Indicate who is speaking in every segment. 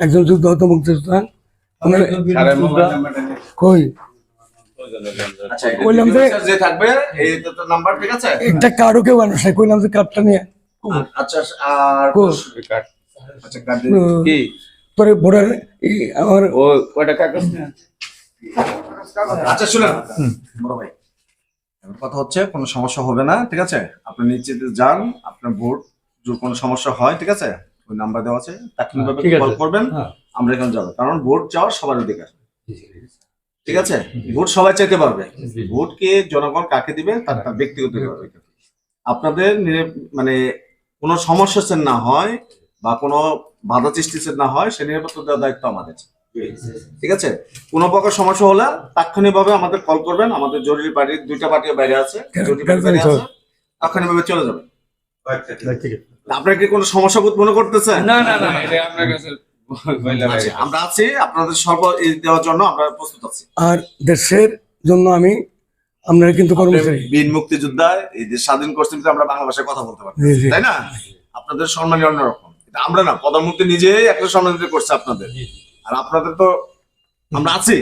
Speaker 1: একজন যুদ্ধ হতো মুক্তিযোদ্ধা। কই?
Speaker 2: আচ্ছা
Speaker 1: যে-
Speaker 2: যে থাকবে এই দুটো নাম্বার ঠিক আছে?
Speaker 1: একটা কার্ডও কেউ মানুষ কইলাম যে কার্ডটা নিয়ে।
Speaker 2: আচ্ছা আর আচ্ছা কার্ড কি?
Speaker 1: পরে ভোটার আমার
Speaker 2: ও কয়টা কাগজ আচ্ছা শুনুন। বড় ভাই কথা হচ্ছে কোনো সমস্যা হবে না ঠিক আছে? আপনি নিশ্চিত যান আপনার ভোট যদি কোনো সমস্যা হয় ঠিক আছে? ওই নাম্বার দেওয়া আছে তাৎক্ষণিকভাবে কল করবেন
Speaker 3: হ্যাঁ।
Speaker 2: আমরা এখানে যাব। কারণ ভোট চাওয়ার সবার অধিকার। ঠিক আছে? ভোট সবাই চাইতে পারবে। ভোট কে জনগণ কাকে দিবে তার তার ব্যক্তিগত আপনাদের মানে কোনো সমস্যা না হয় বা কোনো বাধা সৃষ্টি যেন না হয় সে নিরাপত্তা দেওয়ার দায়িত্ব আমাদের। ঠিক আছে? কোনো প্রকার সমস্যা হলে তাৎক্ষণিকভাবে আমাদের কল করবেন। আমাদের জরুরি পার্টি দুইটা পার্টি বাইরে আছে। জরুরি পার্টি বাইরে আছে। তাৎক্ষণিকভাবে চলে যাবেন। আপনার কি কোনো সমস্যা বোধ মনে করতেছেন?
Speaker 4: না না না এটা আপনার কাছে।
Speaker 2: আচ্ছা, আমরা আছি আপনাদের সর্ব দেওয়ার জন্য আমরা প্রস্তুত আছি।
Speaker 1: আর দেশের জন্য আমি আপনারা কিন্তু কর্মচারী।
Speaker 2: বীর মুক্তিযোদ্ধা এই দেশ স্বাধীন করছেন আমরা বাংলা ভাষায় কথা বলতে পারি তাই না? আপনাদের সম্মানই অন্যরকম। আমরা না প্রধানমন্ত্রী নিজেই একটা সম্মান দিতে করছে আপনাদের। আর আপনাদের তো আমরা আছি।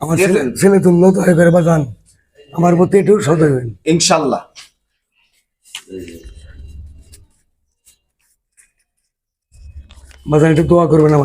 Speaker 1: আমার। ছেলে তো উন্নত হয়ে করে বাজান আমার প্রতি একটু সদয়
Speaker 2: ইনশাল্লাহ।
Speaker 1: বাজান একটু দোয়া করবেন আমার।